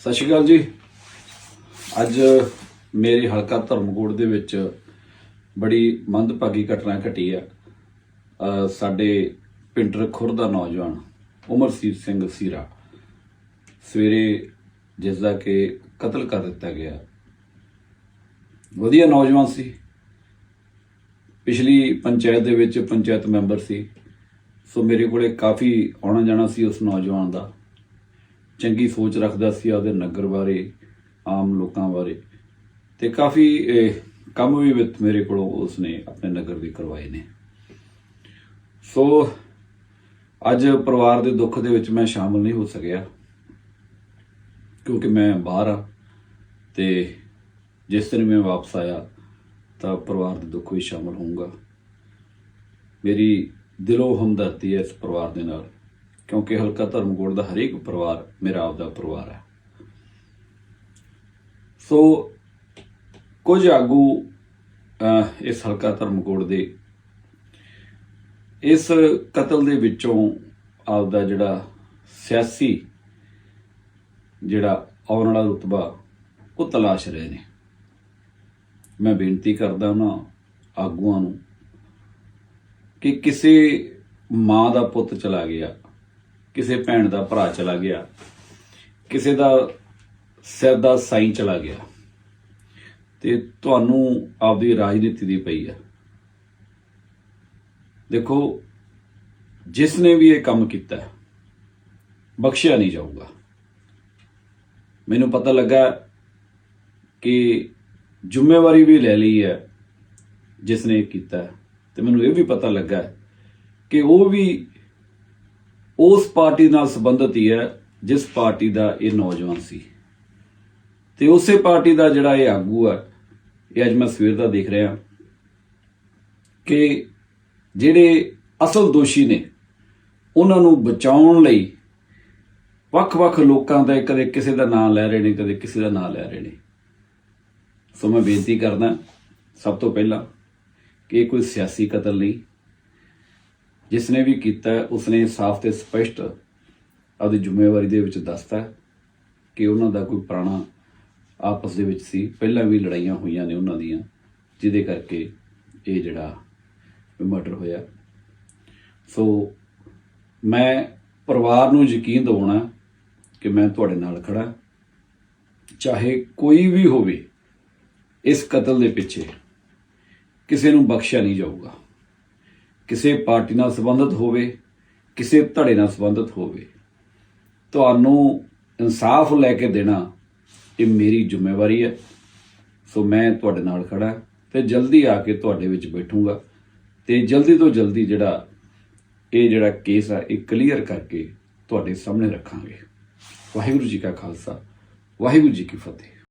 ਸਤਿ ਸ਼੍ਰੀ ਅਕਾਲ ਜੀ। ਅੱਜ ਮੇਰੇ ਹਲਕਾ ਧਰਮਕੋਟ ਦੇ ਵਿੱਚ ਬੜੀ ਮੰਦਭਾਗੀ ਘਟਨਾ ਘਟੀ ਆ। ਸਾਡੇ ਪਿੰਡਰ ਖੁਰ ਦਾ ਨੌਜਵਾਨ ਉਮਰਸੀਤ ਸਿੰਘ ਸੀਰਾ ਸਵੇਰੇ ਜਿਸ ਦਾ ਕਿ ਕਤਲ ਕਰ ਦਿੱਤਾ ਗਿਆ। ਵਧੀਆ ਨੌਜਵਾਨ ਸੀ। ਪਿਛਲੀ ਪੰਚਾਇਤ ਦੇ ਵਿੱਚ ਪੰਚਾਇਤ ਮੈਂਬਰ ਸੀ। ਸੋ ਮੇਰੇ ਕੋਲੇ ਕਾਫੀ ਆਉਣਾ ਜਾਣਾ ਸੀ ਉਸ ਨੌਜਵਾਨ ਦਾ। ਚੰਗੀ ਸੋਚ ਰੱਖਦਾ ਸੀ ਆਪਦੇ ਨਗਰ ਬਾਰੇ, ਆਮ ਲੋਕਾਂ ਬਾਰੇ। ਤੇ ਕਾਫੀ ਕੰਮ ਵੀ ਵਿੱਚ ਮੇਰੇ ਕੋਲੋਂ ਉਸਨੇ ਆਪਣੇ ਨਗਰ ਦੇ ਕਰਵਾਏ ਨੇ। ਸੋ, ਅੱਜ ਪਰਿਵਾਰ ਦੇ ਦੁੱਖ ਦੇ ਵਿੱਚ ਮੈਂ ਸ਼ਾਮਲ ਨਹੀਂ ਹੋ ਸਕਿਆ, ਕਿਉਂਕਿ ਮੈਂ ਬਾਹਰ ਆ ਤੇ ਜਿਸ ਦਿਨ ਮੈਂ ਵਾਪਸ ਆਇਆ, ਤਾਂ ਪਰਿਵਾਰ ਦੇ ਦੁੱਖ ਵਿੱਚ ਸ਼ਾਮਲ ਹੋਊਂਗਾ। ਮੇਰੀ ਦਿਲੋਂ ਹਮਦਰਦੀ ਹੈ ਇਸ ਪਰਿਵਾਰ ਦੇ ਨਾਲ। ਕਿਉਂਕਿ ਹਲਕਾ ਧਰਮਕੋਟ ਦਾ ਹਰੇਕ ਪਰਿਵਾਰ ਮੇਰਾ ਆਪਦਾ ਪਰਿਵਾਰ ਹੈ। ਸੋ ਕੁਝ ਆਗੂ ਇਸ ਹਲਕਾ ਧਰਮਕੋਟ ਦੇ ਇਸ ਕਤਲ ਦੇ ਵਿੱਚੋਂ ਆਪਦਾ ਜਿਹੜਾ ਸਿਆਸੀ ਜਿਹੜਾ ਆਉਣ ਵਾਲਾ ਰੁਤਬਾ, ਉਹ ਤਲਾਸ਼ ਰਹੇ ਨੇ। ਮੈਂ ਬੇਨਤੀ ਕਰਦਾ ਉਹਨਾਂ ਆਗੂਆਂ ਨੂੰ ਕਿ ਕਿਸੇ ਮਾਂ ਦਾ ਪੁੱਤ ਚਲਾ ਗਿਆ ਕਿਸੇ ਭੈਣ ਦਾ ਭਰਾ ਚਲਾ ਗਿਆ, ਕਿਸੇ ਦਾ ਸਿਰ ਦਾ ਸਾਈਂ ਚਲਾ ਗਿਆ, ਤੇ ਤੁਹਾਨੂੰ ਆਪਦੀ ਰਾਜਨੀਤੀ ਦੀ ਪਈ ਆ ਦੇਖੋ, ਜਿਸ ਨੇ ਵੀ ਇਹ ਕੰਮ ਕੀਤਾ, ਬਖਸ਼ਿਆ ਨਹੀਂ ਜਾਊਗਾ ਮੈਨੂੰ ਪਤਾ ਲੱਗਾ ਕਿ ਜ਼ਿੰਮੇਵਾਰੀ ਵੀ ਲੈ ਲਈ ਹੈ, ਜਿਸ ਨੇ ਇਹ ਕੀਤਾ ਹੈ। ਤੇ ਮੈਨੂੰ ਇਹ ਵੀ ਪਤਾ ਲੱਗਾ ਕਿ ਉਹ ਵੀ ਉਸ ਪਾਰਟੀ ਨਾਲ ਸੰਬੰਧਿਤ ਹੀ ਹੈ ਜਿਸ ਪਾਰਟੀ ਦਾ ਇਹ ਨੌਜਵਾਨ ਸੀ। ਤੇ ਉਸੇ ਪਾਰਟੀ ਦਾ ਜਿਹੜਾ ਇਹ ਆਗੂ ਹੈ, ਇਹ ਅੱਜ ਮੈਂ ਸਵੇਰ ਦਾ ਦੇਖ ਰਿਹਾ ਕਿ ਜਿਹੜੇ ਅਸਲ ਦੋਸ਼ੀ ਨੇ, ਉਹਨਾਂ ਨੂੰ ਬਚਾਉਣ ਲਈ ਵੱਖ-ਵੱਖ ਲੋਕਾਂ ਦਾ ਕਦੇ ਕਿਸੇ ਦਾ ਨਾਮ ਲੈ ਰਹੇ ਨੇ, ਕਦੇ ਕਿਸੇ ਦਾ ਨਾਮ ਲੈ ਰਹੇ ਨੇ। ਸੋ ਮੈਂ ਬੇਨਤੀ ਕਰਦਾ ਸਭ ਤੋਂ ਪਹਿਲਾਂ ਕਿ ਇਹ ਕੋਈ ਸਿਆਸੀ ਕਤਲ ਨਹੀਂ ਜਿਸ ਨੇ ਵੀ ਕੀਤਾ ਹੈ, ਉਸਨੇ ਸਾਫ਼ ਤੇ ਸਪਸ਼ਟ ਆਪਦੀ ਜ਼ਿੰਮੇਵਾਰੀ ਦੇ ਵਿੱਚ ਦੱਸਤਾ ਕਿ ਉਹਨਾਂ ਦਾ ਕੋਈ ਪੁਰਾਣਾ ਆਪਸ ਦੇ ਵਿੱਚ ਸੀ। ਪਹਿਲਾਂ ਵੀ ਲੜਾਈਆਂ ਹੋਈਆਂ ਨੇ ਉਹਨਾਂ ਦੀਆਂ ਜਿਹਦੇ ਕਰਕੇ ਇਹ ਜਿਹੜਾ ਮਰਡਰ ਹੋਇਆ। ਸੋ ਮੈਂ ਪਰਿਵਾਰ ਨੂੰ ਯਕੀਨ ਦਿਵਾਉਣਾ ਕਿ ਮੈਂ ਤੁਹਾਡੇ ਨਾਲ ਖੜਾ ਚਾਹੇ ਕੋਈ ਵੀ ਹੋਵੇ ਇਸ ਕਤਲ ਦੇ ਪਿੱਛੇ ਕਿਸੇ ਨੂੰ ਬਖਸ਼ਿਆ ਨਹੀਂ ਜਾਊਗਾ। ਕਿਸੇ ਪਾਰਟੀ ਨਾਲ ਸੰਬੰਧਿਤ ਹੋਵੇ, ਕਿਸੇ ਧੜੇ ਨਾਲ ਸੰਬੰਧਿਤ ਹੋਵੇ, ਤੁਹਾਨੂੰ ਇਨਸਾਫ ਲੈ ਕੇ ਦੇਣਾ ਇਹ ਮੇਰੀ ਜ਼ਿੰਮੇਵਾਰੀ ਹੈ। ਸੋ ਮੈਂ ਤੁਹਾਡੇ ਨਾਲ ਖੜਾ ਤੇ ਜਲਦੀ ਆ ਕੇ ਤੁਹਾਡੇ ਵਿੱਚ ਬੈਠੂੰਗਾ ਤੇ ਜਲਦੀ ਤੋਂ ਜਲਦੀ ਜਿਹੜਾ ਇਹ ਜਿਹੜਾ ਕੇਸ ਆ, ਇਹ ਕਲੀਅਰ ਕਰਕੇ ਤੁਹਾਡੇ ਸਾਹਮਣੇ ਰੱਖਾਂਗੇ। ਵਾਹਿਗੁਰੂ ਜੀ ਕਾ ਖਾਲਸਾ, ਵਾਹਿਗੁਰੂ ਜੀ ਕੀ ਫਤਿਹ।